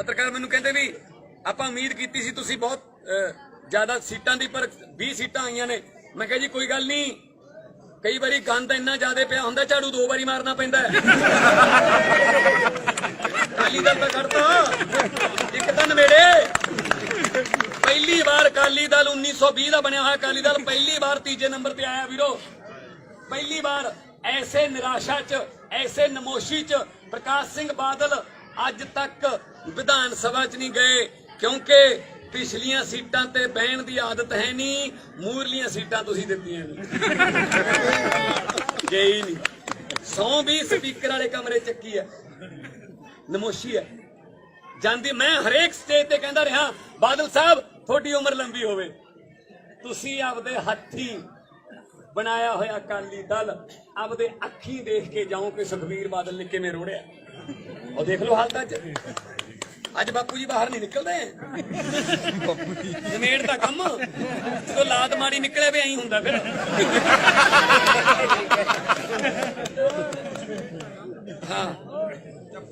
ਪੱਤਰਕਾਰ ਮੈਨੂੰ ਕਹਿੰਦੇ ਵੀ ਆਪਾਂ ਉਮੀਦ ਕੀਤੀ ਸੀ ਤੁਸੀਂ ਬਹੁਤ ਜ਼ਿਆਦਾ ਸੀਟਾਂ ਦੀ, ਪਰ 20 ਸੀਟਾਂ ਆਈਆਂ ਨੇ। ਮੈਂ ਕਿਹਾ ਜੀ, ਕੋਈ ਗੱਲ ਨਹੀਂ। ਕਈ ਵਾਰੀ ਗੰਦ ਇੰਨਾ ਜ਼ਿਆਦਾ ਪਿਆ ਹੁੰਦਾ, ਝਾੜੂ ਦੋ ਵਾਰੀ ਮਾਰਨਾ ਪੈਂਦਾ ਅਕਾਲੀ ਦਲ ਤਾਂ ਖੜਦਾ ਇੱਕ ਤਾਂ ਨਵੇੜੇ। ਪਹਿਲੀ ਵਾਰ ਅਕਾਲੀ ਦਲ 1920 ਦਾ ਬਣਿਆ ਹੋਇਆ ਅਕਾਲੀ ਦਲ, ਪਹਿਲੀ ਵਾਰ ਤੀਜੇ ਨੰਬਰ ਤੇ ਆਇਆ ਵੀਰੋ। ਪਹਿਲੀ ਵਾਰ ਐਸੇ ਨਿਰਾਸ਼ਾ 'ਚ, ਐਸੇ ਨਮੋਸ਼ੀ 'ਚ ਪ੍ਰਕਾਸ਼ ਸਿੰਘ ਬਾਦਲ ਅੱਜ ਤੱਕ ਵਿਧਾਨ ਸਭਾ 'ਚ ਨਹੀਂ ਗਏ, ਕਿਉਂਕਿ ਪਿਛਲੀਆਂ ਸੀਟਾਂ ਤੇ ਬਹਿਣ ਦੀ ਆਦਤ ਹੈ ਨਹੀਂ, ਮੂਰਲੀਆਂ ਸੀਟਾਂ ਤੁਸੀਂ ਦਿੱਤੀਆਂ ਨੇ। ਗਈ ਨਹੀਂ। ਸੌ ਵੀ ਸਪੀਕਰ ਵਾਲੇ ਕਮਰੇ ਚੱਕੀ ਹੈ ਨਮੋਸ਼ੀ ਹੈ ਜਾਂਦੀ ਮੈਂ ਹਰੇਕ ਸਟੇਜ ਤੇ ਕਹਿੰਦਾ ਰਿਹਾ, ਬਾਦਲ ਸਾਹਿਬ, ਤੁਹਾਡੀ ਉਮਰ ਲੰਬੀ ਹੋਵੇ। ਤੁਸੀਂ ਆਪਦੇ ਹੱਥੀ ਬਣਾਇਆ ਹੋਇਆ ਅਕਾਲੀ ਦਲ, ਆਪਦੇ ਅੱਖੀ ਦੇਖ ਕੇ ਜਾਓ ਕਿ ਸੁਖਬੀਰ ਬਾਦਲ ਨੇ ਕਿਵੇਂ ਰੋੜਿਆ। ਉਹ ਦੇਖ ਲਓ ਹਾਲਤ ਅੱਜ। ਅੱਜ ਬਾਪੂ ਜੀ ਬਾਹਰ ਨਹੀਂ ਨਿਕਲਦੇ। ਬਾਪੂ ਜੀ ਜ਼ਮੀਨ ਦਾ ਕੰਮ। ਜਦੋਂ ਲਾਤ ਮਾੜੀ ਨਿਕਲੇ ਵੀ ਐਂ ਹੁੰਦਾ ਫਿਰ। ਹਾਂ।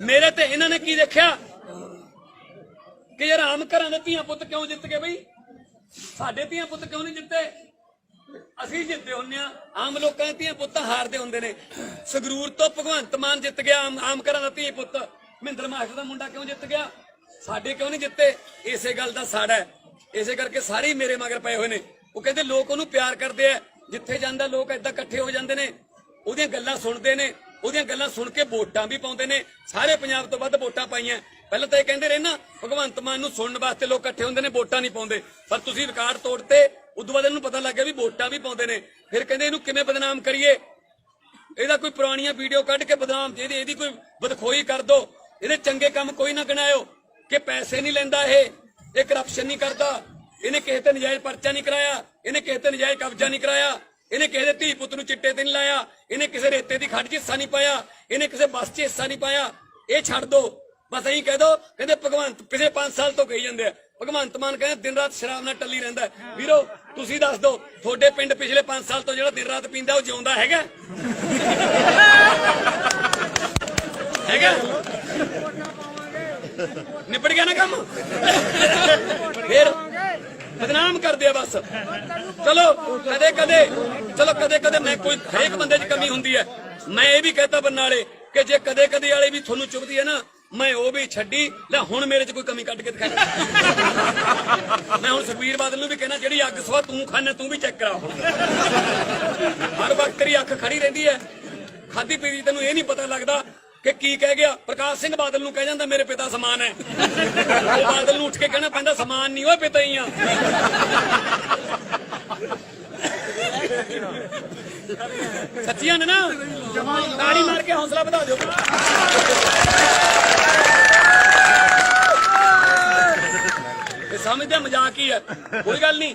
ਮੇਰੇ ਤੇ ਇਹਨਾਂ ਨੇ ਕੀ ਦੇਖਿਆ? ਕਿ ਯਾਰ ਆਮ ਘਰਾਂ ਦੇ ਧੀਆਂ ਪੁੱਤ ਕਿਉਂ ਜਿੱਤ ਗਏ ਬਈ? ਸਾਡੇ ਧੀਆਂ ਪੁੱਤ ਕਿਉਂ ਨਹੀਂ ਜਿੱਤੇ? ਅਸੀਂ ਜਿੱਤਦੇ ਹੁੰਨੇ ਆ ਆਮ ਲੋਕਾਂ ਦੇ ਧੀਆਂ ਪੁੱਤ ਹਾਰਦੇ ਹੁੰਦੇ ਨੇ। ਸੰਗਰੂਰ ਤੋਂ ਭਗਵੰਤ ਮਾਨ ਜਿੱਤ ਗਿਆ, ਆਮ ਆਮ ਘਰਾਂ ਦਾ ਧੀ ਪੁੱਤ ਮਹਿੰਦਰ ਮਾਸਟਰ ਦਾ ਮੁੰਡਾ ਕਿਉਂ ਜਿੱਤ ਗਿਆ? ਸਾਡੇ ਕਿਉਂ ਨਹੀਂ ਜਿੱਤੇ? ਇਸੇ ਗੱਲ ਦਾ ਸਾੜਾ ਇਸੇ ਕਰਕੇ ਸਾਰੇ ਮੇਰੇ ਮਗਰ ਪਏ ਹੋਏ ਨੇ। ਉਹ ਕਹਿੰਦੇ ਲੋਕ ਉਹਨੂੰ ਪਿਆਰ ਕਰਦੇ ਆ। ਜਿੱਥੇ ਜਾਂਦਾ ਲੋਕ ਏਦਾਂ ਇਕੱਠੇ ਹੋ ਜਾਂਦੇ ਨੇ। ਉਹਦੀਆਂ ਗੱਲਾਂ ਸੁਣਦੇ ਨੇ। ਉਹਦੀਆਂ ਗੱਲਾਂ ਸੁਣ ਕੇ ਵੋਟਾਂ ਵੀ ਪਾਉਂਦੇ ਨੇ। ਸਾਰੇ ਪੰਜਾਬ ਤੋਂ ਵੱਧ ਵੋਟਾਂ ਪਾਈਆਂ। ਪਹਿਲਾਂ ਤਾਂ ਇਹ ਕਹਿੰਦੇ ਰਹੇ ਨਾ, ਭਗਵੰਤ ਮਾਨ ਨੂੰ ਸੁਣਨ ਵਾਸਤੇ ਲੋਕ ਇਕੱਠੇ ਹੁੰਦੇ ਨੇ, ਵੋਟਾਂ ਨਹੀਂ ਪਾਉਂਦੇ। ਪਰ ਤੁਸੀਂ ਰਿਕਾਰਡ ਤੋੜਤੇ ਉਦੋਂ ਬਾਅਦ ਇਹਨੂੰ ਪਤਾ ਲੱਗਿਆ ਵੀ ਵੋਟਾਂ ਵੀ ਪਾਉਂਦੇ ਨੇ। ਫਿਰ ਕਹਿੰਦੇ ਇਹਨੂੰ ਕਿਵੇਂ ਬਦਨਾਮ ਕਰੀਏ? ਇਹਦਾ ਕੋਈ ਪੁਰਾਣੀਆਂ ਵੀਡੀਓ ਕੱਢ ਕੇ ਬਦਨਾਮ ਇਹਦੀ ਇਹਦੀ ਕੋਈ ਬਦਖੋਈ ਕਰ ਦੋ। ਇਹਦੇ ਚੰਗੇ ਕੰਮ ਕੋਈ ਨਾ ਗਿਣਾਇਓ ਕਿ ਪੈਸੇ ਨਹੀਂ ਲੈਂਦਾ ਇਹ। ਇਹ ਕਰਪਸ਼ਨ ਨਹੀਂ ਕਰਦਾ। ਇਹਨੇ ਕਿਸੇ ਤੇ ਨਜਾਇਜ਼ ਪਰਚਾ ਨਹੀਂ ਕਰਾਇਆ। ਇਹਨੇ ਕਿਸੇ ਤੇ ਨਜਾਇਜ਼ ਕਬਜ਼ਾ ਨਹੀਂ ਕਰਾਇਆ। ਇਹਨੇ ਕਿਸੇ ਦੇ ਧੀ ਪੁੱਤ ਨੂੰ ਚਿੱਟੇ ਤੇ ਨਹੀਂ ਲਾਇਆ। ਇਹਨੇ ਕਿਸੇ ਰੇਤੇ ਦੀ ਖੱਡ 'ਚ ਹਿੱਸਾ ਨਹੀਂ ਪਾਇਆ। ਇਹਨੇ ਕਿਸੇ ਬੱਸ 'ਚ ਹਿੱਸਾ ਨਹੀਂ ਪਾਇਆ। ਇਹ ਛੱਡ ਦੋ। ਬਸ ਐਂ ਕਹਿ ਦੋ, ਕਹਿੰਦੇ ਭਗਵੰਤ ਪਿਛਲੇ 5 ਸਾਲ ਤੋਂ ਕਹੀ ਜਾਂਦੇ ਆ ਭਗਵੰਤ ਮਾਨ ਕਹਿੰਦਾ ਦਿਨ ਰਾਤ ਸ਼ਰਾਬ ਨਾਲ ਟੱਲੀ ਰਹਿੰਦਾ ਵੀਰੋ, ਤੁਸੀਂ ਦੱਸ ਦਿਓ, ਤੁਹਾਡੇ ਪਿੰਡ ਪਿਛਲੇ 5 ਸਾਲ ਤੋਂ ਜਿਹੜਾ ਦਿਨ ਰਾਤ ਪੀਂਦਾ, ਉਹ ਜਿਉਂਦਾ ਹੈਗਾ? ਹੈਗਾ? ਨਿਬੜ ਗਿਆ ਨਾ ਕੰਮ? ਫੇਰ ਬਦਨਾਮ ਕਰਦੇ ਆ ਬਸ। ਚਲੋ, ਕਦੇ ਕਦੇ, ਚਲੋ, ਕਦੇ ਕਦੇ ਮੈਂ ਕੋਈ ਹਰੇਕ ਬੰਦੇ 'ਚ ਕਮੀ ਹੁੰਦੀ ਹੈ। ਮੈਂ ਇਹ ਵੀ ਕਹਤਾ ਬਰਨਾਲੇ ਕਿ ਜੇ ਕਦੇ ਕਦੇ ਵਾਲੇ ਵੀ ਤੁਹਾਨੂੰ ਚੁੱਕਦੀ ਹੈ ਨਾ ਮੈਂ ਉਹ ਵੀ ਛੱਡੀ, ਲੈ ਹੁਣ ਮੇਰੇ 'ਚ ਕੋਈ ਕਮੀ ਕੱਢ ਕੇ ਦਿਖਾ। ਮੈਂ ਹੁਣ ਸੁਖਬੀਰ ਬਾਦਲ ਨੂੰ ਵੀ ਕਹਿਣਾ, ਜਿਹੜੀ ਅੱਗ ਸਵਾ ਤੂੰ ਖਾਣਾ ਤੂੰ ਵੀ ਚੈੱਕ ਕਰਾ ਹੁਣ। ਹਰ ਵਕਤ ਤੇਰੀ ਅੱਖ ਖੜੀ ਰਹਿੰਦੀ ਹੈ ਖਾਦੀ ਪੀਦੀ ਤੈਨੂੰ ਇਹ ਨਹੀਂ ਪਤਾ ਲੱਗਦਾ ਕਿ ਕੀ ਕਹਿ ਗਿਆ। ਪ੍ਰਕਾਸ਼ ਸਿੰਘ ਬਾਦਲ ਨੂੰ ਕਹਿ ਜਾਂਦਾ, ਮੇਰੇ ਪਿਤਾ ਸਮਾਨ ਹੈ ਉਹ ਬਾਦਲ ਨੂੰ ਉੱਠ ਕੇ ਕਹਿਣਾ ਪੈਂਦਾ, ਸਮਾਨ ਨਹੀਂ, ਓਏ ਪਿਤਾ ਹੀ ਆ। ਸੱਚੀਆਂ ਨੇ ਨਾ? ਤਾੜੀ ਮਾਰ ਕੇ ਹੌਸਲਾ ਵਧਾ ਦਿਓ। ਇਹ ਸਮਝਦੇ ਮਜ਼ਾਕ ਹੀ ਹੈ ਕੋਈ ਗੱਲ ਨਹੀਂ।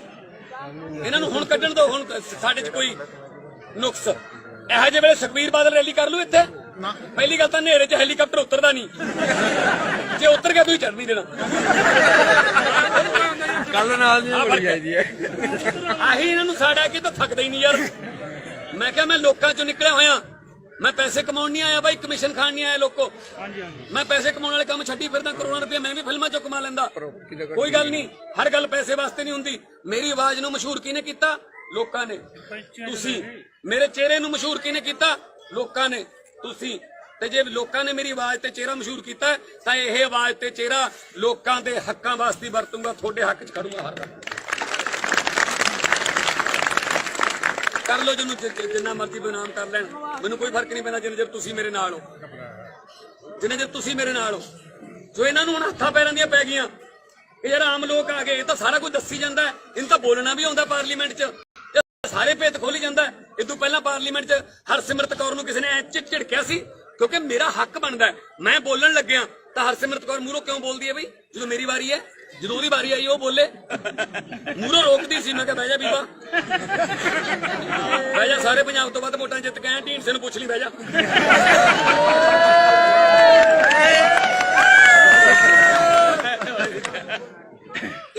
ਇਹਨਾਂ ਨੂੰ ਹੁਣ ਕੱਢਣ ਦਿਓ ਹੁਣ ਸਾਡੇ 'ਚ ਕੋਈ ਨੁਕਸ। ਇਹੋ ਜਿਹੇ ਵੇਲੇ ਸੁਖਬੀਰ ਬਾਦਲ ਰੈਲੀ ਕਰ ਲੂ ਇੱਥੇ? ਪਹਿਲੀ ਗੱਲ ਤਾਂ ਹਨੇਰੇ 'ਚ ਹੈਲੀਕਾਪਟਰ ਉਤਰਦਾ ਨਹੀਂ। ਜੇ ਉਤਰ ਗਿਆ ਤੁਸੀਂ ਚੜ ਨਹੀਂ ਦੇਣਾ। ਕੱਲ ਨਾਲ ਦੀ ਆਹ ਬੜੀ। ਆਈਦੀ ਹੈ। ਆਹੀ ਇਹਨਾਂ ਨੂੰ ਸਾੜਾ ਕਿ ਤਾਂ ਥੱਕਦਾ ਹੀ ਨਹੀਂ ਯਾਰ। ਮੈਂ ਕਿਹਾ ਮੈਂ ਲੋਕਾਂ ਚੋਂ ਨਿਕਲਿਆ ਹੋਇਆ। ਮੈਂ ਪੈਸੇ ਕਮਾਉਣ ਨਹੀਂ ਆਇਆ ਬਾਈ ਕਮਿਸ਼ਨ ਖਾਣ ਨਹੀਂ ਆਇਆ ਲੋਕੋ। ਮੈਂ ਪੈਸੇ ਕਮਾਉਣ ਵਾਲੇ ਕੰਮ ਛੱਡੀ ਫਿਰਦਾ ਕਰੋੜਾਂ ਰੁਪਏ ਮੈਂ ਵੀ ਫਿਲਮਾਂ ਚੋਂ ਕਮਾ ਲੈਂਦਾ। ਕੋਈ ਗੱਲ ਨਹੀਂ? ਹਰ ਗੱਲ ਪੈਸੇ ਵਾਸਤੇ ਨਹੀਂ ਹੁੰਦੀ। ਮੇਰੀ ਆਵਾਜ਼ ਨੂੰ ਮਸ਼ਹੂਰ ਕਿਹਨੇ ਕੀਤਾ? ਲੋਕਾਂ ਨੇ। ਤੁਸੀਂ। ਮੇਰੇ ਚਿਹਰੇ ਨੂੰ ਮਸ਼ਹੂਰ ਕਿਹਨੇ ਕੀਤਾ? ਲੋਕਾਂ ਨੇ। ਤੁਸੀਂ। ਤੇ ਜੇ ਲੋਕਾਂ ਨੇ ਮੇਰੀ ਆਵਾਜ਼ ਤੇ ਚਿਹਰਾ ਮਸ਼ਹੂਰ ਕੀਤਾ ਤਾਂ ਇਹ ਆਵਾਜ਼ ਤੇ ਚਿਹਰਾ ਲੋਕਾਂ ਦੇ ਹੱਕਾਂ ਵਾਸਤੇ ਵਰਤੂੰਗਾ ਤੁਹਾਡੇ ਹੱਕ 'ਚ ਖੜੂੰਗਾ ਹਰ ਵਕਤ ਕਰ ਲਓ ਜਿਹਨੂੰ ਜਿ- ਜਿੰਨਾ ਮਰਜ਼ੀ ਬਨਾਮ ਕਰ ਲੈਣ। ਮੈਨੂੰ ਕੋਈ ਫ਼ਰਕ ਨਹੀਂ ਪੈਂਦਾ ਜਿੰਨੇ ਚਿਰ ਤੁਸੀਂ ਮੇਰੇ ਨਾਲ ਹੋ। ਜਿੰਨੇ ਚਿਰ ਤੁਸੀਂ ਮੇਰੇ ਨਾਲ ਹੋ। ਜੋ ਇਹਨਾਂ ਨੂੰ ਹੁਣ ਹੱਥਾਂ ਪੈਰਾਂ ਦੀਆਂ ਪੈ ਗਈਆਂ, ਇਹ ਯਾਰ ਆਮ ਲੋਕ ਆ ਗਏ, ਇਹ ਤਾਂ ਸਾਰਾ ਕੁਝ ਦੱਸੀ ਜਾਂਦਾ ਹੈ। ਇਹਨੂੰ ਤਾਂ ਬੋਲਣਾ ਵੀ ਆਉਂਦਾ ਪਾਰਲੀਮੈਂਟ 'ਚ। ਇਹ ਸਾਰੇ ਭੇਤ ਖੋਲੀ ਜਾਂਦਾ ਹੈ। ਇਹ ਤੋਂ ਪਹਿਲਾਂ ਪਾਰਲੀਮੈਂਟ 'ਚ ਹਰਸਿਮਰਤ ਕੌਰ ਨੂੰ ਕਿਸੇ ਨੇ ਐ ਝਿੜ ਝਿੜਕਿਆ ਸੀ, ਕਿਉਂਕਿ ਮੇਰਾ ਹੱਕ ਬਣਦਾ ਹੈ। ਮੈਂ ਬੋਲਣ ਲੱਗਿਆ ਤਾਂ ਹਰਸਿਮਰਤ ਕੌਰ ਮੂਹਰੋਂ ਕਿਉਂ ਬੋਲਦੀ ਹੈ ਬਈ? ਜਦੋਂ ਮੇਰੀ ਵਾਰੀ ਹੈ, ਜਦੋਂ ਉਹਦੀ ਵਾਰੀ ਆਈ, ਉਹ ਬੋਲੇ। ਮੂਹਰੋਂ ਰੋਕਦੀ ਸੀ, ਮੈਂ ਕਿਹਾ, ਬਹਿ ਜਾ ਬੀਬਾ। ਬਹਿ ਜਾ, ਸਾਰੇ ਪੰਜਾਬ ਤੋਂ ਵੱਧ ਵੋਟਾਂ ਜਿੱਤ ਕੇ ਆਇਆ ਢੀਂਡਸੇ ਨੂੰ ਪੁੱਛ ਲਈ, ਬਹਿ ਜਾ।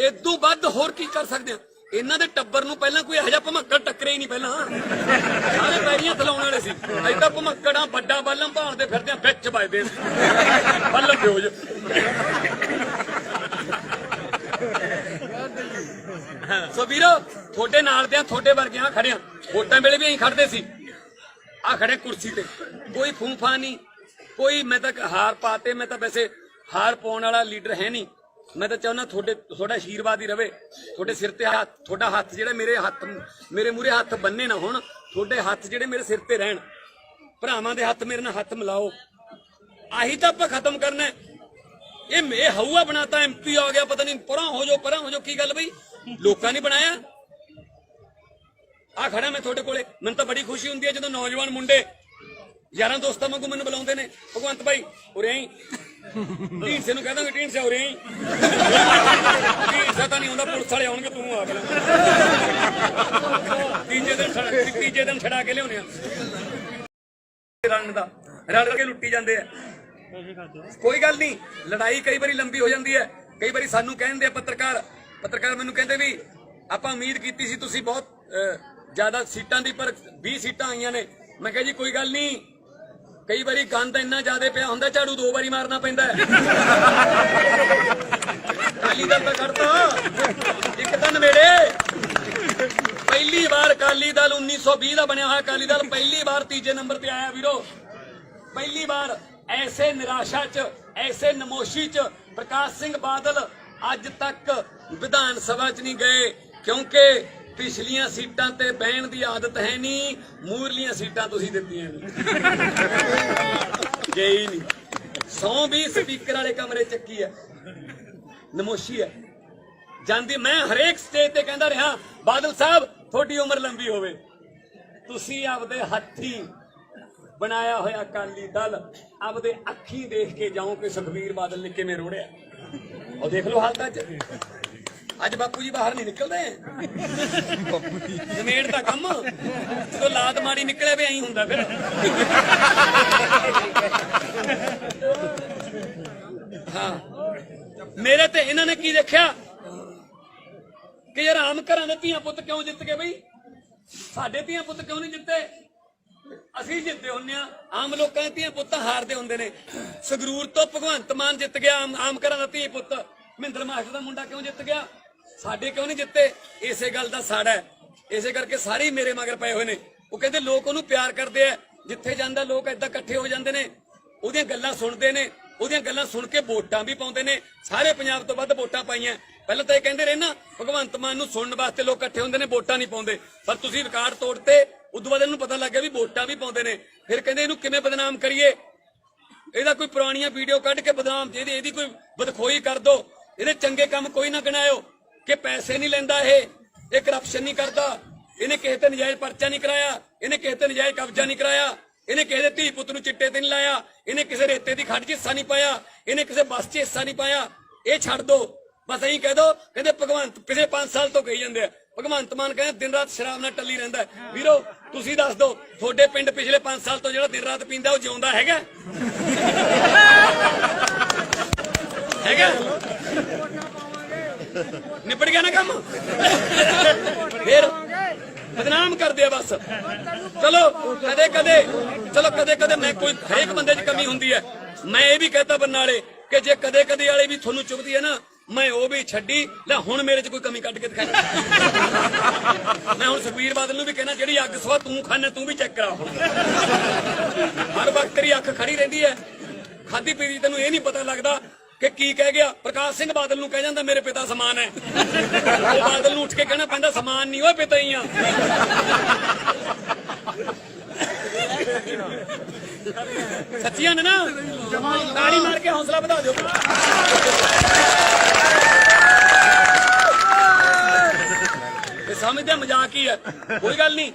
ਇਦੋਂ ਵੱਧ ਹੋਰ ਕੀ ਕਰ ਸਕਦੇ ਆ? ਇਹਨਾਂ ਦੇ ਟੱਬਰ ਨੂੰ ਪਹਿਲਾਂ ਕੋਈ ਇਹੋ ਜਿਹਾ ਭਮੱਕੜ ਟੱਕਰੇ ਹੀ ਨਹੀਂ ਪਹਿਲਾਂ। ਸਾਰੇ ਪੈਰੀਆਂ ਥਲਾਉਣ ਵਾਲੇ ਸੀ। ਅੱਜ ਤਾਂ ਵੱਡਾ ਬੱਲਮ ਭਾਣ ਦੇ ਫਿਰਦੇ ਵਿੱਚ ਵੱਜਦੇ ਸੀ। ਬੱਲਮ ਦਿਓ ਜੀ। ਸੋ ਵੀਰੋ, ਤੁਹਾਡੇ ਨਾਲ ਤੇ ਆ ਤੁਹਾਡੇ ਵਰਗਿਆਂ ਖੜਿਆ ਵੋਟਾਂ ਵੇਲੇ ਵੀ ਐਂ ਖੜਦੇ ਸੀ। ਆ ਖੜੇ ਕੁਰਸੀ ਤੇ। ਕੋਈ ਫੂਫਾ ਨਹੀਂ। ਕੋਈ ਮੈਂ ਤਾਂ ਹਾਰ ਪਾਤੇ ਮੈਂ ਤਾਂ ਵੈਸੇ ਹਾਰ ਪਾਉਣ ਵਾਲਾ ਲੀਡਰ ਹੈ ਨਹੀਂ। ਮੈਂ ਤਾਂ ਚਾਹੁੰਦਾ ਤੁਹਾਡੇ, ਤੁਹਾਡਾ ਆਸ਼ੀਰਵਾਦ ਹੀ ਰਵੇ, ਤੁਹਾਡੇ ਸਿਰ ਤੇ ਹੱਥ, ਤੁਹਾਡਾ ਹੱਥ ਜਿਹੜਾ ਮੇਰੇ ਹੱਥ, ਮੇਰੇ ਮੂਰੇ ਹੱਥ ਬੰਨੇ ਨਾ ਹੋਣ, ਤੁਹਾਡੇ ਹੱਥ ਜਿਹੜੇ ਮੇਰੇ ਸਿਰ ਤੇ ਰਹਿਣ। ਭਰਾਵਾਂ ਦੇ ਹੱਥ ਮੇਰੇ ਨਾਲ ਹੱਥ ਮਿਲਾਓ। ਆਹੀ ਤਾਂ ਆਪਾਂ ਖਤਮ ਕਰਨਾ ਇਹ ਇਹ ਮੇ ਹਊਆ ਬਣਾਤਾ, ਐਮਪੀ ਆ ਗਿਆ, ਪਤਾ ਨਹੀਂ ਪਰਾਂ ਹੋ ਜਾਓ, ਪਰਾਂ ਹੋ ਜਾਓ, ਕੀ ਗੱਲ ਬਈ? ਲੋਕਾਂ ਨੇ ਬਣਾਇਆ। ਆ ਖੜਾ ਮੈਂ ਤੁਹਾਡੇ ਕੋਲੇ। ਮੈਨੂੰ ਤਾਂ ਬੜੀ ਖੁਸ਼ੀ ਹੁੰਦੀ ਹੈ ਜਦੋਂ ਨੌਜਵਾਨ ਮੁੰਡੇ, ਯਾਰਾਂ ਦੋਸਤਾਂ ਵਾਂਗੂ ਮੈਨੂੰ ਬੁਲਾਉਂਦੇ ਨੇ। ਭਗਵੰਤ ਭਾਈ ਉਰੇ ਆਈ। ਢੀਂਸੇ ਨੂੰ ਕਹਿ ਦਾਂਗੇ ਢੀਂਸੇ ਉਰੇ ਆਈ। ਢੀਂਸਾ ਤਾਂ ਨਹੀਂ ਹੁੰਦਾ ਪੁਲਿਸ ਵਾਲੇ ਆਉਣਗੇ ਤੂੰ ਆ ਗਿਆ ਤੀਜੇ ਦਿਨ ਛੜਾ ਤੀਜੇ ਦਿਨ ਛੜਾ ਕੇ ਲਿਆਉਣੇ ਆ। ਰਣ ਦਾ। ਰਲ ਕੇ ਲੁੱਟੀ ਜਾਂਦੇ ਆ। ਕੋਈ ਗੱਲ ਨਹੀਂ ਲੜਾਈ ਕਈ ਵਾਰੀ ਲੰਬੀ ਹੋ ਜਾਂਦੀ ਹੈ। ਕਈ ਵਾਰੀ ਸਾਨੂੰ ਕਹਿੰਦੇ ਆ ਪੱਤਰਕਾਰ ਪੱਤਰਕਾਰ ਮੈਨੂੰ ਕਹਿੰਦੇ ਵੀ ਆਪਾਂ ਉਮੀਦ ਕੀਤੀ ਸੀ ਤੁਸੀਂ ਬਹੁਤ ਅਹ, ਜ਼ਿਆਦਾ ਸੀਟਾਂ ਦੀ ਪਰ 20 ਸੀਟਾਂ ਆਈਆਂ ਨੇ। ਮੈਂ ਕਿਹਾ ਜੀ ਕੋਈ ਗੱਲ ਨਹੀਂ ਕਈ ਵਾਰੀ ਗੰਦ ਇੰਨਾ ਜ਼ਿਆਦਾ ਪਿਆ ਹੁੰਦਾ, ਝਾੜੂ ਦੋ ਵਾਰੀ ਮਾਰਨਾ ਪੈਂਦਾ ਹੈ। ਕਾਲੀ ਦਲ ਤਾਂ ਕਰਤਾ ਇੱਕ ਤਾਂ ਨਵੇੜੇ। ਪਹਿਲੀ ਵਾਰ ਅਕਾਲੀ ਦਲ 1920 ਦਾ ਬਣਿਆ ਹੋਇਆ ਅਕਾਲੀ ਦਲ, ਪਹਿਲੀ ਵਾਰ ਤੀਜੇ ਨੰਬਰ ਤੇ ਆਇਆ ਵੀਰੋ। ਪਹਿਲੀ ਵਾਰ ਐਸੇ ਨਿਰਾਸ਼ਾ ਚ, ਐਸੇ ਨਮੋਸ਼ੀ ਚ ਪ੍ਰਕਾਸ਼ ਸਿੰਘ ਬਾਦਲ ਅੱਜ ਤੱਕ ਵਿਧਾਨ ਸਭਾ ਚ ਨਹੀਂ ਗਏ, ਕਿਉਂਕਿ ਪਿਛਲੀਆਂ ਸੀਟਾਂ ਤੇ ਬਹਿਣ ਦੀ ਆਦਤ ਹੈ ਨਹੀਂ ਮੂਰਲੀਆਂ ਸੀਟਾਂ ਤੁਸੀਂ ਦਿੱਤੀਆਂ ਨੇ। ਗਏ ਨਹੀਂ। ਸੌ ਵੀ ਸਪੀਕਰ ਵਾਲੇ ਕਮਰੇ ਚੱਕੀ ਹੈ ਨਮੋਸ਼ੀ ਹੈ ਜਾਂਦੀ ਮੈਂ ਹਰੇਕ ਸਟੇਜ ਤੇ ਕਹਿੰਦਾ ਰਿਹਾ, ਬਾਦਲ ਸਾਹਿਬ, ਤੁਹਾਡੀ ਉਮਰ ਲੰਬੀ ਹੋਵੇ। ਤੁਸੀਂ ਆਪਦੇ ਹੱਥੀ ਬਣਾਇਆ ਹੋਇਆ ਅਕਾਲੀ ਦਲ, ਆਪਦੇ ਅੱਖੀ ਦੇਖ ਕੇ ਜਾਓ ਕਿ ਸੁਖਬੀਰ ਬਾਦਲ ਨੇ ਕਿਵੇਂ ਰੋੜਿਆ। ਉਹ ਦੇਖ ਲਓ ਹਾਲਤ ਚ। ਅੱਜ ਬਾਪੂ ਜੀ ਬਾਹਰ ਨਹੀਂ ਨਿਕਲਦੇ। ਜ਼ਮੀਨ ਦਾ ਕੰਮ। ਜਦੋਂ ਲਾਤ ਮਾੜੀ ਨਿਕਲੇ ਵੀ ਐਂ ਹੁੰਦਾ ਫਿਰ। ਹਾਂ। ਮੇਰੇ ਤੇ ਇਹਨਾਂ ਨੇ ਕੀ ਦੇਖਿਆ? ਕਿ ਯਾਰ ਆਮ ਘਰਾਂ ਦੇ ਧੀਆਂ ਪੁੱਤ ਕਿਉਂ ਜਿੱਤ ਗਏ ਬਈ? ਸਾਡੇ ਧੀਆਂ ਪੁੱਤ ਕਿਉਂ ਨਹੀਂ ਜਿੱਤੇ? ਅਸੀਂ ਜਿੱਤੇ ਹੁੰਨੇ ਆ। ਆਮ ਲੋਕਾਂ ਦੇ ਧੀਆਂ ਪੁੱਤ ਹਾਰਦੇ ਹੁੰਦੇ ਨੇ। ਸੰਗਰੂਰ ਤੋਂ ਭਗਵੰਤ ਮਾਨ ਜਿੱਤ ਗਿਆ ਆਮ ਆਮ ਘਰਾਂ ਦਾ ਧੀ ਪੁੱਤ। ਮਹਿੰਦਰ ਮਾਸਟਰ ਦਾ ਮੁੰਡਾ ਕਿਉਂ ਜਿੱਤ ਗਿਆ? ਸਾਡੇ ਕਿਉਂ ਨਹੀਂ ਜਿੱਤੇ? ਇਸੇ ਗੱਲ ਦਾ ਸਾੜਾ ਇਸੇ ਕਰਕੇ ਸਾਰੇ ਮੇਰੇ ਮਗਰ ਪਏ ਹੋਏ ਨੇ। ਉਹ ਕਹਿੰਦੇ ਲੋਕ ਉਹਨੂੰ ਪਿਆਰ ਕਰਦੇ ਆ। ਜਿੱਥੇ ਜਾਂਦਾ ਲੋਕ ਏਦਾਂ ਇਕੱਠੇ ਹੋ ਜਾਂਦੇ ਨੇ। ਉਹਦੀਆਂ ਗੱਲਾਂ ਸੁਣਦੇ ਨੇ। ਉਹਦੀਆਂ ਗੱਲਾਂ ਸੁਣ ਕੇ ਵੋਟਾਂ ਵੀ ਪਾਉਂਦੇ ਨੇ। ਸਾਰੇ ਪੰਜਾਬ ਤੋਂ ਵੱਧ ਵੋਟਾਂ ਪਾਈਆਂ। ਪਹਿਲਾਂ ਤਾਂ ਇਹ ਕਹਿੰਦੇ ਰਹੇ ਨਾ, ਭਗਵੰਤ ਮਾਨ ਨੂੰ ਸੁਣਨ ਵਾਸਤੇ ਲੋਕ ਇਕੱਠੇ ਹੁੰਦੇ ਨੇ, ਵੋਟਾਂ ਨਹੀਂ ਪਾਉਂਦੇ। ਪਰ ਤੁਸੀਂ ਰਿਕਾਰਡ ਤੋੜਤੇ ਉਦੋਂ ਬਾਅਦ ਇਹਨੂੰ ਪਤਾ ਲੱਗਿਆ ਵੀ ਵੋਟਾਂ ਵੀ ਪਾਉਂਦੇ ਨੇ। ਫਿਰ ਕਹਿੰਦੇ ਇਹਨੂੰ ਕਿਵੇਂ ਬਦਨਾਮ ਕਰੀਏ? ਇਹਦਾ ਕੋਈ ਪੁਰਾਣੀਆਂ ਵੀਡੀਓ ਕੱਢ ਕੇ ਬਦਨਾਮ, ਇਹਦੀ ਇਹਦੀ ਕੋਈ ਬਦਖੋਈ ਕਰ ਦੋ। ਇਹਦੇ ਚੰਗੇ ਕੰਮ ਕੋਈ ਨਾ ਗਿਣਾਇਓ। ਕਿ ਪੈਸੇ ਨਹੀਂ ਲੈਂਦਾ ਇਹ ਇਹ ਕਰਪਸ਼ਨ ਨਹੀਂ ਕਰਦਾ। ਇਹਨੇ ਕਿਸੇ ਤੇ ਨਜਾਇਜ਼ ਪਰਚਾ ਨਹੀਂ ਕਰਾਇਆ ਇਹਨੇ ਕਿਸੇ ਤੇ ਨਜਾਇਜ਼ ਕਬਜ਼ਾ ਨਹੀਂ ਕਰਾਇਆ। ਇਹਨੇ ਕਿਸੇ ਦੇ ਧੀ ਪੁੱਤ ਨੂੰ ਚਿੱਟੇ ਤੇ ਨਹੀਂ ਲਾਇਆ। ਇਹਨੇ ਕਿਸੇ ਰੇਤੇ ਦੀ ਖੱਡ 'ਚ ਹਿੱਸਾ ਨਹੀਂ ਪਾਇਆ। ਇਹਨੇ ਕਿਸੇ ਬੱਸ 'ਚ ਹਿੱਸਾ ਨਹੀਂ ਪਾਇਆ। ਇਹ ਛੱਡ ਦੋ। ਬਸ ਐਂ ਕਹਿ ਦੋ ਕਹਿੰਦੇ ਭਗਵੰਤ ਪਿਛਲੇ 5 ਸਾਲ ਤੋਂ ਕਹੀ ਜਾਂਦੇ ਆ। ਭਗਵੰਤ ਮਾਨ ਕਹਿੰਦੇ ਦਿਨ ਰਾਤ ਸ਼ਰਾਬ ਨਾਲ ਟੱਲੀ ਰਹਿੰਦਾ। ਵੀਰੋ ਤੁਸੀਂ ਦੱਸ ਦਿਓ ਤੁਹਾਡੇ ਪਿੰਡ ਪਿਛਲੇ 5 ਸਾਲ ਤੋਂ ਜਿਹੜਾ ਦਿਨ ਰਾਤ ਪੀਂਦਾ ਉਹ ਜਿਉਂਦਾ ਹੈਗਾ? ਹੈਗਾ? ਨਿਬੜ ਗਿਆ ਨਾ ਕੰਮ? ਫਿਰ ਬਦਨਾਮ ਕਰਦੇ ਆ ਬਸ। ਚਲੋ, ਕਦੇ ਕਦੇ, ਚਲੋ, ਕਦੇ ਕਦੇ ਮੈਂ ਕੋਈ ਹਰੇਕ ਬੰਦੇ 'ਚ ਕਮੀ ਹੁੰਦੀ ਹੈ। ਮੈਂ ਇਹ ਵੀ ਕਹਤਾ ਬਰਨਾਲੇ ਕਿ ਜੇ ਕਦੇ ਕਦੇ ਵਾਲੀ ਵੀ ਤੁਹਾਨੂੰ ਚੁਭਦੀ ਹੈ ਨਾ, ਮੈਂ ਉਹ ਵੀ ਛੱਡੀ। ਲੈ, ਹੁਣ ਮੇਰੇ 'ਚ ਕੋਈ ਕਮੀ ਕੱਢ ਕੇ ਦਿਖਾ। ਮੈਂ ਹੁਣ ਸੁਖਬੀਰ ਬਾਦਲ ਨੂੰ ਵੀ ਕਹਿਣਾ, ਜਿਹੜੀ ਅੱਗ ਸਵਾ ਤੂੰ ਖਾਣਾ ਤੂੰ ਵੀ ਚੈੱਕ ਕਰਾ ਹੁਣ। ਹਰ ਵਕਤ ਤੇਰੀ ਅੱਖ ਖੜੀ ਰਹਿੰਦੀ ਹੈ। ਖਾਦੀ ਪੀਦੀ ਤੈਨੂੰ ਇਹ ਨਹੀਂ ਪਤਾ ਲੱਗਦਾ ਕਿ ਕੀ ਕਹਿ ਗਿਆ? ਪ੍ਰਕਾਸ਼ ਸਿੰਘ ਬਾਦਲ ਨੂੰ ਕਹਿ ਜਾਂਦਾ, ਮੇਰੇ ਪਿਤਾ ਸਮਾਨ ਹੈ। ਉਹ ਬਾਦਲ ਨੂੰ ਉੱਠ ਕੇ ਕਹਿਣਾ ਪੈਂਦਾ, ਸਮਾਨ ਨਹੀਂ, ਓਏ ਪਿਤਾ ਹੀ ਆ। ਸੱਚੀਆਂ ਨੇ ਨਾ? ਤਾੜੀ ਮਾਰ ਕੇ ਹੌਸਲਾ ਵਧਾ ਦਿਓ। ਇਹ ਸਮਝਦੇ ਮਜ਼ਾਕ ਹੀ ਹੈ ਕੋਈ ਗੱਲ ਨਹੀਂ।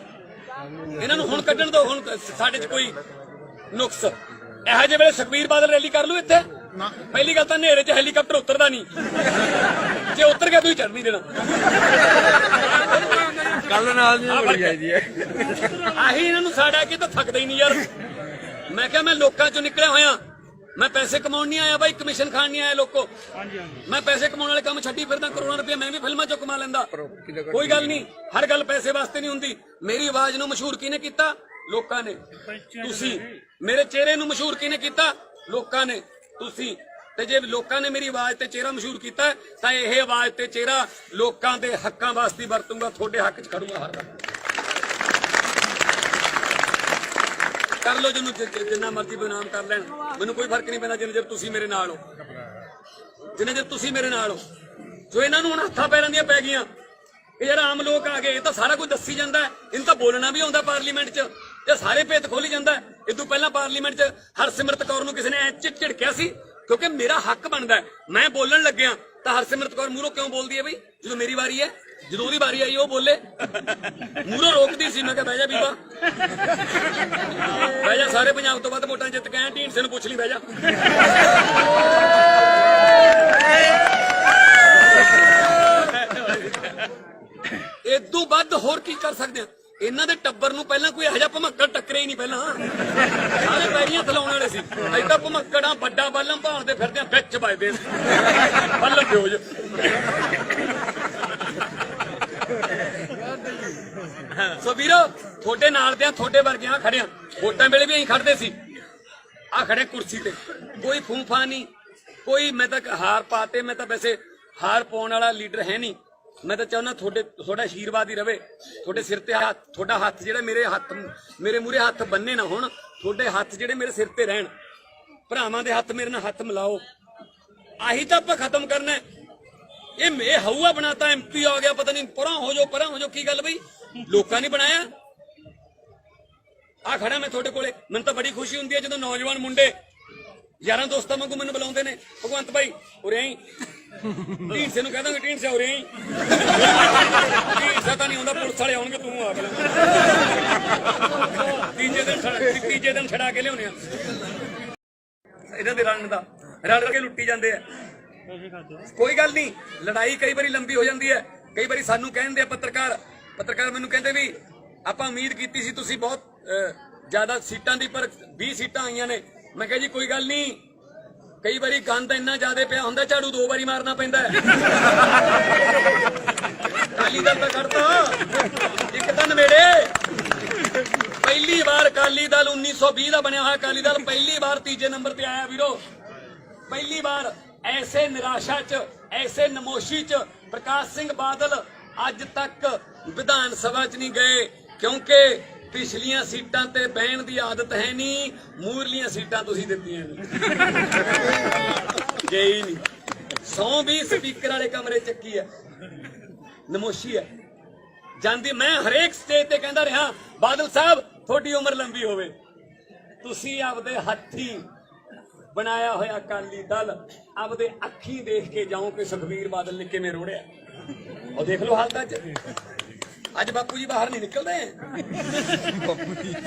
ਇਹਨਾਂ ਨੂੰ ਹੁਣ ਕੱਢਣ ਦੋ, ਹੁਣ ਸਾਡੇ 'ਚ ਕੋਈ ਨੁਕਸ। ਇਹੋ ਜਿਹੇ ਵੇਲੇ ਸੁਖਬੀਰ ਬਾਦਲ ਰੈਲੀ ਕਰ ਲੂ ਇੱਥੇ। ਪਹਿਲੀ ਗੱਲ ਤਾਂ ਹਨੇਰੇ 'ਚ ਹੈਲੀਕਾਪਟਰ ਉਤਰਦਾ ਨਹੀਂ। ਜੇ ਉਤਰ ਗਿਆ ਤੁਸੀਂ ਚੜ ਨਹੀਂ ਦੇਣਾ। ਕੱਲ ਨਾਲ ਨਹੀਂ ਆਹ ਬੜੀ। ਆਈਦੀ ਹੈ। ਆਹੀ ਇਹਨਾਂ ਨੂੰ ਸਾੜਾ ਕਿ ਤਾਂ ਥੱਕਦਾ ਹੀ ਨਹੀਂ ਯਾਰ। ਮੈਂ ਕਿਹਾ ਮੈਂ ਲੋਕਾਂ ਚੋਂ ਨਿਕਲਿਆ ਹੋਇਆ। ਮੈਂ ਪੈਸੇ ਕਮਾਉਣ ਨਹੀਂ ਆਇਆ ਬਾਈ ਕਮਿਸ਼ਨ ਖਾਣ ਨਹੀਂ ਆਇਆ ਲੋਕੋ। ਮੈਂ ਪੈਸੇ ਕਮਾਉਣ ਵਾਲੇ ਕੰਮ ਛੱਡੀ ਫਿਰਦਾ ਕਰੋੜਾਂ ਰੁਪਏ ਮੈਂ ਵੀ ਫਿਲਮਾਂ ਚੋਂ ਕਮਾ ਲੈਂਦਾ। ਕੋਈ ਗੱਲ ਨਹੀਂ। ਹਰ ਗੱਲ ਪੈਸੇ ਵਾਸਤੇ ਨਹੀਂ ਹੁੰਦੀ। ਮੇਰੀ ਆਵਾਜ਼ ਨੂੰ ਮਸ਼ਹੂਰ ਕਿਹਨੇ ਕੀਤਾ? ਲੋਕਾਂ ਨੇ। ਤੁਸੀਂ। ਮੇਰੇ ਚਿਹਰੇ ਨੂੰ ਮਸ਼ਹੂਰ ਕਿਹਨੇ ਕੀਤਾ? ਲੋਕਾਂ ਨੇ। ਤੁਸੀਂ। ਤੇ ਜੇ ਲੋਕਾਂ ਨੇ ਮੇਰੀ ਆਵਾਜ਼ ਤੇ ਚਿਹਰਾ ਮਸ਼ਹੂਰ ਕੀਤਾ, ਤਾਂ ਇਹ ਆਵਾਜ਼ ਤੇ ਚਿਹਰਾ ਲੋਕਾਂ ਦੇ ਹੱਕਾਂ ਵਾਸਤੇ ਵਰਤੂੰਗਾ, ਤੁਹਾਡੇ ਹੱਕ 'ਚ ਖੜੂੰਗਾ ਹਰ ਵਕਤ ਕਰ ਲਓ ਜਿਹਨੂੰ ਜਿੰਨਾ ਮਰਜ਼ੀ ਬਦਨਾਮ ਕਰ ਲੈਣ। ਮੈਨੂੰ ਕੋਈ ਫ਼ਰਕ ਨਹੀਂ ਪੈਂਦਾ ਜਿੰਨੇ ਚਿਰ ਤੁਸੀਂ ਮੇਰੇ ਨਾਲ ਹੋ। ਜਿੰਨੇ ਚਿਰ ਤੁਸੀਂ ਮੇਰੇ ਨਾਲ ਹੋ। ਜੋ ਇਹਨਾਂ ਨੂੰ ਹੁਣ ਹੱਥਾਂ ਪੈਰਾਂ ਦੀਆਂ ਪੈ ਗਈਆਂ, ਇਹ ਯਾਰ ਆਮ ਲੋਕ ਆ ਗਏ, ਇਹ ਤਾਂ ਸਾਰਾ ਕੁਝ ਦੱਸੀ ਜਾਂਦਾ। ਹੈ ਇਹਨੂੰ ਤਾਂ ਬੋਲਣਾ ਵੀ ਆਉਂਦਾ ਪਾਰਲੀਮੈਂਟ 'ਚ। ਇਹ ਸਾਰੇ ਭੇਤ ਖੋਲੀ ਜਾਂਦਾ ਹੈ। ਤੋਂ ਪਹਿਲਾਂ ਪਾਰਲੀਮੈਂਟ 'ਚ ਹਰਸਿਮਰਤ ਕੌਰ ਨੂੰ ਕਿਸੇ ਨੇ ਐ ਚਿੜ ਝਿੜਕਿਆ ਸੀ, ਕਿਉਂਕਿ ਮੇਰਾ ਹੱਕ ਬਣਦਾ ਮੈਂ ਬੋਲਣ ਲੱਗਿਆ ਤਾਂ ਹਰਸਿਮਰਤ ਕੌਰ ਮੂਹਰੋਂ ਕਿਉਂ ਬੋਲਦੀ ਹੈ ਬਈ? ਜਦੋਂ ਮੇਰੀ ਵਾਰੀ ਹੈ, ਜਦੋਂ ਉਹਦੀ ਵਾਰੀ ਆਈ, ਉਹ ਬੋਲੇ। ਮੂਹਰੋਂ ਰੋਕਦੀ ਸੀ, ਮੈਂ ਕਿਹਾ, ਬਹਿ ਜਾ ਬੀਬਾ। ਬਹਿ ਜਾ, ਸਾਰੇ ਪੰਜਾਬ ਤੋਂ ਵੱਧ ਵੋਟਾਂ ਜਿੱਤ ਕੇ ਆਏ, ਢੀਂਡਸੇ ਨੂੰ ਪੁੱਛ ਲਈ, ਬਹਿ ਜਾ। ਇਦੋਂ ਵੱਧ ਹੋਰ ਕੀ ਕਰ ਸਕਦੇ ਆ ਇਹਨਾਂ ਦੇ ਟੱਬਰ ਨੂੰ ਪਹਿਲਾਂ ਕੋਈ ਇਹੋ ਜਿਹਾ ਭਮੱਕੜ ਟੱਕਰੇ ਹੀ ਨਹੀਂ ਪਹਿਲਾਂ। ਸਾਰੇ ਪੈਰੀਆਂ ਥਲਾਉਣ ਵਾਲੇ ਸੀ। ਅਸੀਂ ਭਮੱਕੜਾਂ, ਵੱਡਾ ਬੱਲਮ ਭਾਲਦੇ ਫਿਰਦੇ ਆ ਵਿੱਚ ਵੱਜਦੇ ਬੱਲਮ ਪਿਓਜ ਸੋ ਵੀਰੋ, ਤੁਹਾਡੇ ਨਾਲ ਦੇ ਆ ਤੁਹਾਡੇ ਵਰਗਿਆਂ ਖੜਿਆ ਵੋਟਾਂ ਵੇਲੇ ਵੀ ਅਸੀਂ ਖੜਦੇ ਸੀ। ਆ ਖੜੇ ਕੁਰਸੀ ਤੇ। ਕੋਈ ਫੂਫਾ ਨਹੀਂ। ਕੋਈ ਮੈਂ ਤਾਂ ਹਾਰ ਪਾਤੇ, ਮੈਂ ਤਾਂ ਵੈਸੇ ਹਾਰ ਪਾਉਣ ਵਾਲਾ ਲੀਡਰ ਹੈ ਨਹੀਂ। ਮੈਂ ਤਾਂ ਚਾਹੁੰਦਾ ਤੁਹਾਡੇ, ਤੁਹਾਡਾ ਆਸ਼ੀਰਵਾਦ ਹੀ ਰਵੇ। ਤੁਹਾਡੇ ਸਿਰ ਤੇ ਹੱਥ, ਤੁਹਾਡਾ ਹੱਥ ਜਿਹੜਾ ਮੇਰੇ ਹੱਥ, ਮੇਰੇ ਮੂਰੇ ਹੱਥ ਬੰਨੇ ਨਾ ਹੋਣ, ਤੁਹਾਡੇ ਹੱਥ ਜਿਹੜੇ ਮੇਰੇ ਸਿਰ ਤੇ ਰਹਿਣ। ਭਰਾਵਾਂ ਦੇ ਹੱਥ ਮੇਰੇ ਨਾਲ ਹੱਥ ਮਿਲਾਓ। ਆਹੀ ਤਾਂ ਆਪਾਂ ਖਤਮ ਕਰਨਾ ਇਹ ਇਹ ਹਊਆ ਬਣਾਤਾ ਐਮਪੀ ਆ ਗਿਆ, ਪਤਾ ਨਹੀਂ ਪਰਾਂ ਹੋ ਜਾਓ, ਪਰਾਂ ਹੋ ਜਾਓ, ਕੀ ਗੱਲ ਬਈ? ਲੋਕਾਂ ਨੇ ਬਣਾਇਆ। ਆ ਖੜਾ ਮੈਂ ਤੁਹਾਡੇ ਕੋਲੇ। ਮੈਨੂੰ ਤਾਂ ਬੜੀ ਖੁਸ਼ੀ ਹੁੰਦੀ ਹੈ ਜਦੋਂ ਨੌਜਵਾਨ ਮੁੰਡੇ, ਯਾਰਾਂ ਦੋਸਤਾਂ ਵਾਂਗੂ ਮੈਨੂੰ ਬੁਲਾਉਂਦੇ ਨੇ। ਭਗਵੰਤ ਭਾਈ, ਉਰੇ ਆਈ। ਢੀਂਡਸੇ ਨੂੰ ਕਹਦਾਂਗੇ ਢੀਂਡਸੇ ਉਰੇ ਆਈ। ਢੀਂਡਸਾ ਤਾਂ ਨਹੀਂ ਆਉਂਦਾ ਪੁਲਿਸ ਵਾਲੇ ਆਉਣਗੇ, ਤੂੰ ਆ ਕੇ ਤੀਜੇ ਦਿਨ ਛੜਾ ਤੀਜੇ ਦਿਨ ਛੜਾ ਕੇ ਲਿਆਉਣੇ ਆ। ਇਹਨਾਂ ਦੇ ਰਣ ਦਾ। ਰਲ ਕੇ ਲੁੱਟੀ ਜਾਂਦੇ ਆ। ਕੋਈ ਗੱਲ ਨਹੀਂ, ਲੜਾਈ ਕਈ ਵਾਰੀ ਲੰਬੀ ਹੋ ਜਾਂਦੀ ਹੈ। ਕਈ ਵਾਰੀ ਸਾਨੂੰ ਕਹਿੰਦੇ ਆ ਪੱਤਰਕਾਰ ਪੱਤਰਕਾਰ ਮੈਨੂੰ ਕਹਿੰਦੇ ਵੀ, ਆਪਾਂ ਉਮੀਦ ਕੀਤੀ ਸੀ ਤੁਸੀਂ ਬਹੁਤ ਜ਼ਿਆਦਾ ਸੀਟਾਂ ਦੀ, ਪਰ 20 ਸੀਟਾਂ ਆਈਆਂ ਨੇ। ਮੈਂ ਕਿਹਾ ਜੀ, ਕੋਈ ਗੱਲ ਨਹੀਂ ਕਈ ਵਾਰੀ ਗੰਦ ਇੰਨਾ ਜ਼ਿਆਦਾ ਪਿਆ ਹੁੰਦਾ, ਝਾੜੂ ਦੋ ਵਾਰੀ ਮਾਰਨਾ ਪੈਂਦਾ ਹੈ। ਦਲ ਤਾਂ ਕੱਢਤਾ ਇੱਕ ਤਾਂ ਨਵੇੜੇ। ਪਹਿਲੀ ਵਾਰ ਅਕਾਲੀ ਦਲ 1920 ਦਾ ਬਣਿਆ ਹੋਇਆ ਅਕਾਲੀ ਦਲ, ਪਹਿਲੀ ਵਾਰ ਤੀਜੇ ਨੰਬਰ ਤੇ ਆਇਆ ਵੀਰੋ। ਪਹਿਲੀ ਵਾਰ ਐਸੇ ਨਿਰਾਸ਼ਾ 'ਚ, ਐਸੇ ਨਮੋਸ਼ੀ 'ਚ ਪ੍ਰਕਾਸ਼ ਸਿੰਘ ਬਾਦਲ ਅੱਜ ਤੱਕ ਵਿਧਾਨ ਸਭਾ 'ਚ ਨਹੀਂ ਗਏ, ਕਿਉਂਕਿ ਪਿਛਲੀਆਂ ਸੀਟਾਂ ਤੇ ਬਹਿਣ ਦੀ ਆਦਤ ਹੈ ਨਹੀਂ ਮੂਰਲੀਆਂ ਸੀਟਾਂ ਤੁਸੀਂ ਦਿੱਤੀਆਂ ਨੇ। ਗਏ ਨਹੀਂ। ਸੌ ਵੀ ਸਪੀਕਰ ਵਾਲੇ ਕਮਰੇ ਚੱਕੀ ਹੈ ਨਮੋਸ਼ੀ ਹੈ ਜਾਂਦੀ, ਮੈਂ ਹਰੇਕ ਸਟੇਜ ਤੇ ਕਹਿੰਦਾ ਰਿਹਾ, ਬਾਦਲ ਸਾਹਿਬ, ਤੁਹਾਡੀ ਉਮਰ ਲੰਬੀ ਹੋਵੇ। ਤੁਸੀਂ ਆਪਦੇ ਹੱਥੀ ਬਣਾਇਆ ਹੋਇਆ ਅਕਾਲੀ ਦਲ, ਆਪਦੇ ਅੱਖੀ ਦੇਖ ਕੇ ਜਾਓ ਕਿ ਸੁਖਬੀਰ ਬਾਦਲ ਨੇ ਕਿਵੇਂ ਰੋੜਿਆ। ਉਹ ਦੇਖ ਲਓ ਹਾਲਤਾਂ 'ਚ। ਅੱਜ ਬਾਪੂ ਜੀ ਬਾਹਰ ਨਹੀਂ ਨਿਕਲਦੇ।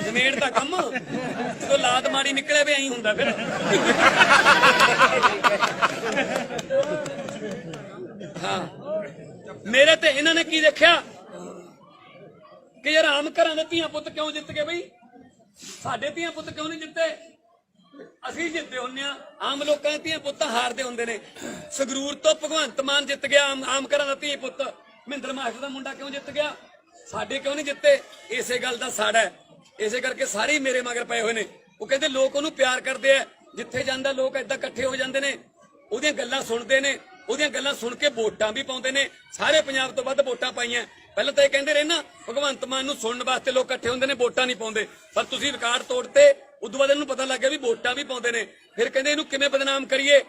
ਜ਼ਮੀਨ ਦਾ ਕੰਮ। ਜਦੋਂ ਲਾਤ ਮਾੜੀ ਨਿਕਲੇ ਵੀ ਐਂ ਹੁੰਦਾ ਫਿਰ। ਹਾਂ। ਮੇਰੇ ਤੇ ਇਹਨਾਂ ਨੇ ਕੀ ਦੇਖਿਆ? ਕਿ ਯਾਰ ਆਮ ਘਰਾਂ ਦੇ ਧੀਆਂ ਪੁੱਤ ਕਿਉਂ ਜਿੱਤ ਗਏ ਬਈ? ਸਾਡੇ ਧੀਆਂ ਪੁੱਤ ਕਿਉਂ ਨਹੀਂ ਜਿੱਤੇ? ਅਸੀਂ ਜਿੱਤੇ ਹੁੰਨੇ ਆ। ਆਮ ਲੋਕਾਂ ਦੇ ਧੀਆਂ ਪੁੱਤ ਹਾਰਦੇ ਹੁੰਦੇ ਨੇ। ਸੰਗਰੂਰ ਤੋਂ ਭਗਵੰਤ ਮਾਨ ਜਿੱਤ ਗਿਆ। ਆਮ ਆਮ ਘਰਾਂ ਦਾ ਧੀ ਪੁੱਤ। ਮਹਿੰਦਰ ਮਾਸਟਰ ਦਾ ਮੁੰਡਾ ਕਿਉਂ ਜਿੱਤ ਗਿਆ? ਸਾਡੇ ਕਿਉਂ ਨਹੀਂ ਜਿੱਤੇ? ਇਸੇ ਗੱਲ ਦਾ ਸਾੜਾ ਹੈ। ਇਸੇ ਕਰਕੇ ਸਾਰੇ ਮੇਰੇ ਮਗਰ ਪਏ ਹੋਏ ਨੇ। ਉਹ ਕਹਿੰਦੇ ਲੋਕ ਉਹਨੂੰ ਪਿਆਰ ਕਰਦੇ ਆ। ਜਿੱਥੇ ਜਾਂਦਾ ਲੋਕ ਏਦਾਂ ਇਕੱਠੇ ਹੋ ਜਾਂਦੇ ਨੇ। ਉਹਦੀਆਂ ਗੱਲਾਂ ਸੁਣਦੇ ਨੇ। ਉਹਦੀਆਂ ਗੱਲਾਂ ਸੁਣ ਕੇ ਵੋਟਾਂ ਵੀ ਪਾਉਂਦੇ ਨੇ। ਸਾਰੇ ਪੰਜਾਬ ਤੋਂ ਵੱਧ ਵੋਟਾਂ ਪਾਈਆਂ। ਪਹਿਲਾਂ ਤਾਂ ਇਹ ਕਹਿੰਦੇ ਰਹੇ ਨਾ, ਭਗਵੰਤ ਮਾਨ ਨੂੰ ਸੁਣਨ ਵਾਸਤੇ ਲੋਕ ਇਕੱਠੇ ਹੁੰਦੇ ਨੇ, ਵੋਟਾਂ ਨਹੀਂ ਪਾਉਂਦੇ। ਪਰ ਤੁਸੀਂ ਰਿਕਾਰਡ ਤੋੜਤੇ ਉਦੋਂ ਬਾਅਦ ਇਹਨੂੰ ਪਤਾ ਲੱਗ ਗਿਆ ਵੀ ਵੋਟਾਂ ਵੀ ਪਾਉਂਦੇ ਨੇ। ਫਿਰ ਕਹਿੰਦੇ ਇਹਨੂੰ ਕਿਵੇਂ ਬਦਨਾਮ ਕਰੀਏ?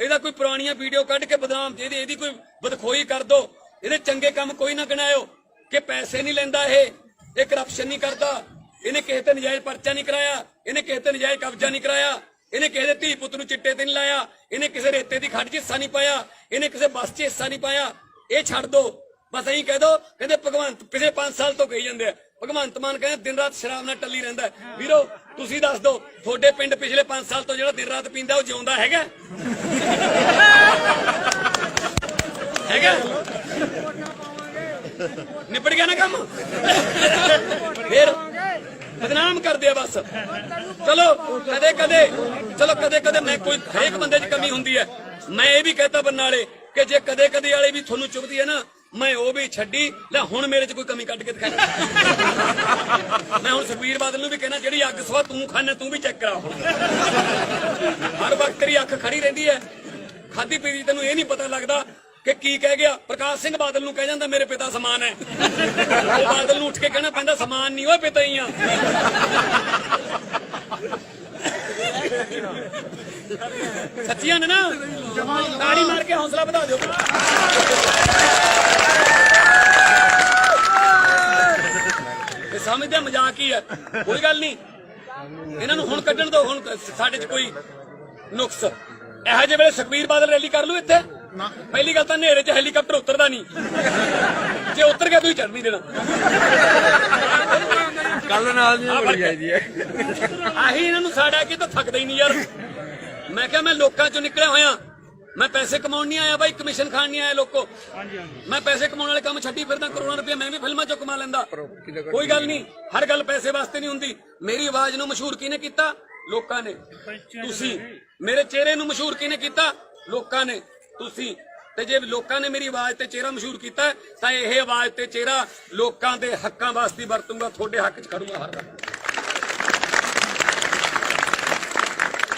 ਇਹਦਾ ਕੋਈ ਪੁਰਾਣੀਆਂ ਵੀਡੀਓ ਕੱਢ ਕੇ ਬਦਨਾਮ, ਇਹਦੀ ਇਹਦੀ ਕੋਈ ਬਦਖੋਈ ਕਰ ਦੋ। ਇਹਦੇ ਚੰਗੇ ਕੰਮ ਕੋਈ ਨਾ ਗਿਣਾਇਓ। ਕਿ ਪੈਸੇ ਨਹੀਂ ਲੈਂਦਾ ਇਹ ਇਹ ਕਰਪਸ਼ਨ ਨਹੀਂ ਕਰਦਾ। ਇਹਨੇ ਕਿਸੇ ਤੇ ਨਜਾਇਜ਼ ਪਰਚਾ ਨਹੀਂ ਕਰਾਇਆ ਇਹਨੇ ਕਿਸੇ ਤੇ ਨਜਾਇਜ਼ ਕਬਜ਼ਾ ਨਹੀਂ ਕਰਾਇਆ। ਇਹਨੇ ਕਿਸੇ ਦੇ ਧੀ ਪੁੱਤ ਨੂੰ ਚਿੱਟੇ ਤੇ ਨਹੀਂ ਲਾਇਆ ਇਹਨੇ ਕਿਸੇ ਰੇਤੇ ਦੀ ਖੱਡ 'ਚ ਹਿੱਸਾ ਨਹੀਂ ਪਾਇਆ ਇਹਨੇ ਕਿਸੇ ਬੱਸ 'ਚ ਹਿੱਸਾ ਨਹੀਂ ਪਾਇਆ। ਇਹ ਛੱਡ ਦੋ। ਬਸ ਐਂ ਕਹਿ ਦੋ ਕਹਿੰਦੇ ਭਗਵੰਤ ਪਿਛਲੇ 5 ਸਾਲ ਤੋਂ ਕਹੀ ਜਾਂਦੇ ਆ ਭਗਵੰਤ ਮਾਨ ਕਹਿੰਦੇ ਦਿਨ ਰਾਤ ਸ਼ਰਾਬ ਨਾਲ ਟੱਲੀ ਰਹਿੰਦਾ। ਵੀਰੋ ਤੁਸੀਂ ਦੱਸ ਦਿਓ ਤੁਹਾਡੇ ਪਿੰਡ ਪਿਛਲੇ 5 ਸਾਲ ਤੋਂ ਜਿਹੜਾ ਦਿਨ ਰਾਤ ਪੀਂਦਾ ਉਹ ਜਿਉਂਦਾ ਹੈਗਾ? ਹੈਗਾ? ਨਿਬੜ ਗਿਆ ਨਾ ਕੰਮ? ਫਿਰ ਬਦਨਾਮ ਕਰਦੇ ਆ ਬਸ। ਚਲੋ, ਕਦੇ ਕਦੇ, ਚਲੋ, ਕਦੇ ਕਦੇ ਮੈਂ ਕੋਈ ਹਰੇਕ ਬੰਦੇ 'ਚ ਕਮੀ ਹੁੰਦੀ ਹੈ। ਮੈਂ ਇਹ ਵੀ ਕਹਤਾ ਬੰਨਾਲੇ ਕਿ ਜੇ ਕਦੇ ਕਦੇ ਵਾਲੇ ਵੀ ਤੁਹਾਨੂੰ ਚੁਭਦੀ ਹੈ ਨਾ, ਮੈਂ ਉਹ ਵੀ ਛੱਡੀ। ਲੈ, ਹੁਣ ਮੇਰੇ 'ਚ ਕੋਈ ਕਮੀ ਕੱਢ ਕੇ ਦਿਖਾ। ਮੈਂ ਹੁਣ ਸੁਖਬੀਰ ਬਾਦਲ ਨੂੰ ਵੀ ਕਹਿਣਾ, ਜਿਹੜੀ ਅੱਗ ਸਵਾ ਤੂੰ ਖਾਣਾ ਤੂੰ ਵੀ ਚੈੱਕ ਕਰਾ ਹੁਣ। ਹਰ ਵਕਤ ਤੇਰੀ ਅੱਖ ਖੜੀ ਰਹਿੰਦੀ ਹੈ। ਖਾਦੀ ਪੀਦੀ ਤੈਨੂੰ ਇਹ ਨਹੀਂ ਪਤਾ ਲੱਗਦਾ ਕਿ ਕੀ ਕਹਿ ਗਿਆ? ਪ੍ਰਕਾਸ਼ ਸਿੰਘ ਬਾਦਲ ਨੂੰ ਕਹਿ ਜਾਂਦਾ ਮੇਰੇ ਪਿਤਾ ਸਮਾਨ ਹੈ। ਉਹ ਬਾਦਲ ਨੂੰ ਉੱਠ ਕੇ ਕਹਿਣਾ ਪੈਂਦਾ, ਸਮਾਨ ਨਹੀਂ, ਓਏ ਪਿਤਾ ਹੀ ਆ। ਸੱਚੀਆਂ ਨੇ ਨਾ? ਤਾੜੀ ਮਾਰ ਕੇ ਹੌਸਲਾ ਵਧਾ ਦਿਓ। ਇਹ ਸਮਝਦੇ ਮਜ਼ਾਕ ਹੀ ਹੈ ਕੋਈ ਗੱਲ ਨਹੀਂ। ਇਹਨਾਂ ਨੂੰ ਹੁਣ ਕੱਢਣ ਦਿਓ ਹੁਣ ਸਾਡੇ 'ਚ ਕੋਈ ਨੁਕਸ। ਇਹੋ ਜਿਹੇ ਵੇਲੇ ਸੁਖਬੀਰ ਬਾਦਲ ਰੈਲੀ ਕਰ ਲੂ ਇੱਥੇ। ਪਹਿਲੀ ਗੱਲ ਤਾਂ ਹਨੇਰੇ 'ਚ ਹੈਲੀਕਾਪਟਰ ਉਤਰਦਾ ਨਹੀਂ। ਜੇ ਉਤਰ ਗਿਆ ਤੁਸੀਂ ਚੜ ਨਹੀਂ ਦੇਣਾ। ਕੱਲ ਨਾਲ ਨਹੀਂ ਬੜੀ ਫ਼ਰਕ ਹੈ। ਆਈਦੀ ਹੈ। ਆਹੀ ਇਹਨਾਂ ਨੂੰ ਸਾੜਾ ਕਿ ਤਾਂ ਥੱਕਦਾ ਹੀ ਨਹੀਂ ਯਾਰ। ਮੈਂ ਕਿਹਾ ਮੈਂ ਲੋਕਾਂ ਚੋਂ ਨਿਕਲਿਆ ਹੋਇਆ। ਮੈਂ ਪੈਸੇ ਕਮਾਉਣ ਨਹੀਂ ਆਇਆ ਬਾਈ ਕਮਿਸ਼ਨ ਖਾਣ ਨਹੀਂ ਆਇਆ ਲੋਕੋ। ਮੈਂ ਪੈਸੇ ਕਮਾਉਣ ਵਾਲੇ ਕੰਮ ਛੱਡੀ ਫਿਰਦਾ ਕਰੋੜਾਂ ਰੁਪਏ ਮੈਂ ਵੀ ਫਿਲਮਾਂ ਚੋਂ ਕਮਾ ਲੈਂਦਾ। ਕੋਈ ਗੱਲ ਨਹੀਂ ਹਰ ਗੱਲ ਪੈਸੇ ਵਾਸਤੇ ਨਹੀਂ ਹੁੰਦੀ। ਮੇਰੀ ਆਵਾਜ਼ ਨੂੰ ਮਸ਼ਹੂਰ ਕਿਹਨੇ ਕੀਤਾ? ਲੋਕਾਂ ਨੇ। ਤੁਸੀਂ। ਮੇਰੇ ਚਿਹਰੇ ਨੂੰ ਮਸ਼ਹੂਰ ਕਿਹਨੇ ਕੀਤਾ? ਲੋਕਾਂ ਨੇ। ਤੁਸੀਂ। ਤੇ ਜੇ ਲੋਕਾਂ ਨੇ ਮੇਰੀ ਆਵਾਜ਼ ਤੇ ਚਿਹਰਾ ਮਸ਼ਹੂਰ ਕੀਤਾ, ਤਾਂ ਇਹ ਆਵਾਜ਼ ਤੇ ਚਿਹਰਾ ਲੋਕਾਂ ਦੇ ਹੱਕਾਂ ਵਾਸਤੇ ਵਰਤੂੰਗਾ, ਤੁਹਾਡੇ ਹੱਕ 'ਚ ਖੜੂੰਗਾ ਹਰ ਵਕਤ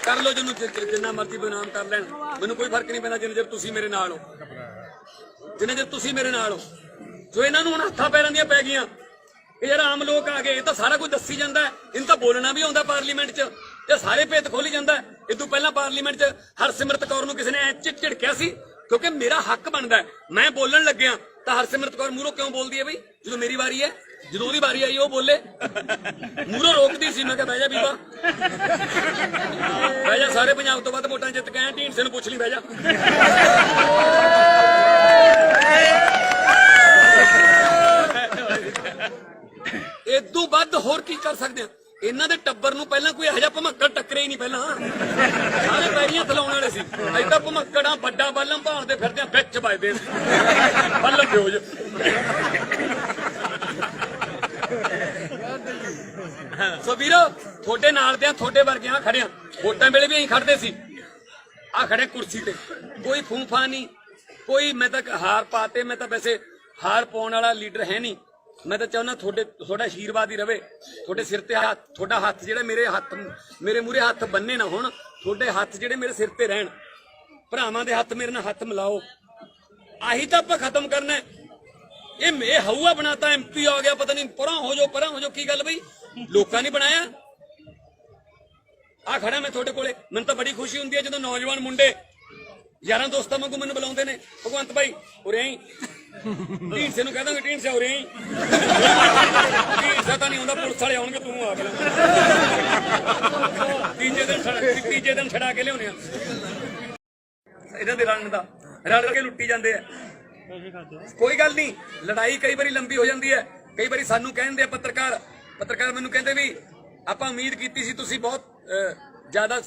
ਕਰ ਲਓ ਜਿਹਨੂੰ ਜਿੰਨਾ ਮਰਜ਼ੀ ਬਨਾਮ ਕਰ ਲੈਣ। ਮੈਨੂੰ ਕੋਈ ਫ਼ਰਕ ਨਹੀਂ ਪੈਂਦਾ ਜਿੰਨੇ ਚਿਰ ਤੁਸੀਂ ਮੇਰੇ ਨਾਲ ਹੋ। ਜਿੰਨੇ ਚਿਰ ਤੁਸੀਂ ਮੇਰੇ ਨਾਲ ਹੋ। ਜੋ ਇਹਨਾਂ ਨੂੰ ਹੁਣ ਹੱਥਾਂ ਪੈਰਾਂ ਦੀਆਂ ਪੈ ਗਈਆਂ, ਇਹ ਯਾਰ ਆਮ ਲੋਕ ਆ ਗਏ, ਇਹ ਤਾਂ ਸਾਰਾ ਕੁਝ ਦੱਸੀ ਜਾਂਦਾ। ਹੈ ਇਹਨੂੰ ਤਾਂ ਬੋਲਣਾ ਵੀ ਆਉਂਦਾ ਪਾਰਲੀਮੈਂਟ 'ਚ। ਇਹ ਸਾਰੇ ਭੇਤ ਖੋਲੀ ਜਾਂਦਾ ਹੈ? ਤੋਂ ਪਹਿਲਾਂ ਪਾਰਲੀਮੈਂਟ 'ਚ ਹਰਸਿਮਰਤ ਕੌਰ ਨੂੰ ਕਿਸੇ ਨੇ ਐ ਚਿੜ ਝਿੜਕਿਆ ਸੀ? ਕਿਉਂਕਿ ਮੇਰਾ ਹੱਕ ਬਣਦਾ ਮੈਂ ਬੋਲਣ ਲੱਗਿਆ ਤਾਂ ਹਰਸਿਮਰਤ ਕੌਰ ਮੂਹਰੋਂ ਕਿਉਂ ਬੋਲਦੀ ਹੈ ਬਈ? ਜਦੋਂ ਮੇਰੀ ਵਾਰੀ ਹੈ, ਜਦੋਂ ਉਹਦੀ ਵਾਰੀ ਆਈ, ਉਹ ਬੋਲੇ। ਮੂਹਰੋਂ ਰੋਕਦੀ ਸੀ। ਮੈਂ ਕਿਹਾ, ਬਹਿ ਜਾ ਬੀਬਾ। ਬਹਿ ਜਾ, ਸਾਰੇ ਪੰਜਾਬ ਤੋਂ ਵੱਧ ਵੋਟਾਂ ਜਿੱਤ ਕੇ ਆਏ। ਢੀਂਡਸੇ ਨੂੰ ਪੁੱਛ ਲਈ, ਬਹਿ ਜਾ। ਇਦੋਂ ਵੱਧ ਹੋਰ ਕੀ ਕਰ ਸਕਦੇ ਆ ਇਹਨਾਂ ਦੇ ਟੱਬਰ ਨੂੰ ਪਹਿਲਾਂ ਕੋਈ ਇਹੋ ਜਿਹਾ ਭਮੱਕੜ ਟੱਕਰੇ ਹੀ ਨਹੀਂ ਪਹਿਲਾਂ। ਸਾਰੇ ਪੈਰੀਆਂ ਥਲਾਉਣ ਵਾਲੇ ਸੀ। ਐਦਾਂ ਭਮੱਕੜਾਂ, ਵੱਡਾ ਬੱਲਮ ਭਾਲਦੇ ਫਿਰਦੇ ਆ ਵਿੱਚ ਵੱਜਦੇ ਬੱਲਮ ਪਿਓ ਸੋ ਵੀਰੋ, ਤੁਹਾਡੇ ਨਾਲ ਦੇ ਆ ਤੁਹਾਡੇ ਵਰਗਿਆਂ ਖੜਿਆ ਵੋਟਾਂ ਵੇਲੇ ਵੀ ਅਸੀਂ ਖੜਦੇ ਸੀ। ਆ ਖੜੇ ਕੁਰਸੀ ਤੇ। ਕੋਈ ਫੂਫਾ ਨਹੀਂ, ਕੋਈ ਮੈਂ ਤਾਂ ਹਾਰ ਪਾਤੇ ਮੈਂ ਤਾਂ ਵੈਸੇ ਹਾਰ ਪਾਉਣ ਵਾਲਾ ਲੀਡਰ ਹੈ ਨਹੀਂ। ਮੈਂ ਤਾਂ ਚਾਹੁੰਦਾ ਤੁਹਾਡੇ, ਤੁਹਾਡਾ ਆਸ਼ੀਰਵਾਦ ਹੀ ਰਵੇ। ਤੁਹਾਡੇ ਸਿਰ ਤੇ ਹੱਥ, ਤੁਹਾਡਾ ਹੱਥ ਜਿਹੜਾ ਮੇਰੇ ਹੱਥ, ਮੇਰੇ ਮੂਰੇ ਹੱਥ ਬੰਨੇ ਨਾ ਹੋਣ, ਤੁਹਾਡੇ ਹੱਥ ਜਿਹੜੇ ਮੇਰੇ ਸਿਰ ਤੇ ਰਹਿਣ। ਭਰਾਵਾਂ ਦੇ ਹੱਥ ਮੇਰੇ ਨਾਲ ਹੱਥ ਮਿਲਾਓ। ਆਹੀ ਤਾਂ ਆਪਾਂ ਖਤਮ ਕਰਨਾ ਇਹ ਇਹ ਹਊਆ ਬਣਾਤਾ ਐਮਪੀ ਆ ਗਿਆ, ਪਤਾ ਨਹੀਂ ਪਰਾਂ ਹੋ ਜਾਓ, ਪਰਾਂ ਹੋ ਜਾਓ, ਕੀ ਗੱਲ ਬਈ? ਲੋਕਾਂ ਨੇ ਬਣਾਇਆ। ਆ ਖੜਾ ਮੈਂ ਤੁਹਾਡੇ ਕੋਲੇ। ਮੈਨੂੰ ਤਾਂ ਬੜੀ ਖੁਸ਼ੀ ਹੁੰਦੀ ਹੈ ਜਦੋਂ ਨੌਜਵਾਨ ਮੁੰਡੇ, ਯਾਰਾਂ ਦੋਸਤਾਂ ਵਾਂਗੂ ਮੈਨੂੰ ਬੁਲਾਉਂਦੇ ਨੇ। ਭਗਵੰਤ ਭਾਈ, ਉਰੇ ਆਈ। ਢੀਂਸੇ ਨੂੰ ਕਹਿ ਦਾਂਗੇ ਢੀਂਸੇ ਉਰੇ ਆਈ। ਢੀਂਸਾ ਤਾਂ ਨਹੀਂ ਹੁੰਦਾ, ਪੁਲਿਸ ਵਾਲੇ ਆਉਣਗੇ, ਤੂੰ ਆ ਕੇ ਤੀਜੇ ਦਿਨ ਛੜਾ ਤੀਜੇ ਦਿਨ ਛੜਾ ਕੇ ਲਿਆਉਣੇ ਆ। ਇਹਨਾਂ ਦੇ ਰਣ ਦਾ। ਰਲ ਕੇ ਲੁੱਟੀ ਜਾਂਦੇ ਆ। ਕੋਈ ਗੱਲ ਨਹੀਂ, ਲੜਾਈ ਕਈ ਵਾਰੀ ਲੰਬੀ ਹੋ ਜਾਂਦੀ ਹੈ। ਕਈ ਵਾਰੀ ਸਾਨੂੰ ਕਹਿੰਦੇ ਆ ਪੱਤਰਕਾਰ ਪੱਤਰਕਾਰ ਮੈਨੂੰ ਕਹਿੰਦੇ ਵੀ, ਆਪਾਂ ਉਮੀਦ ਕੀਤੀ ਸੀ ਤੁਸੀਂ ਬਹੁਤ ਜ਼ਿਆਦਾ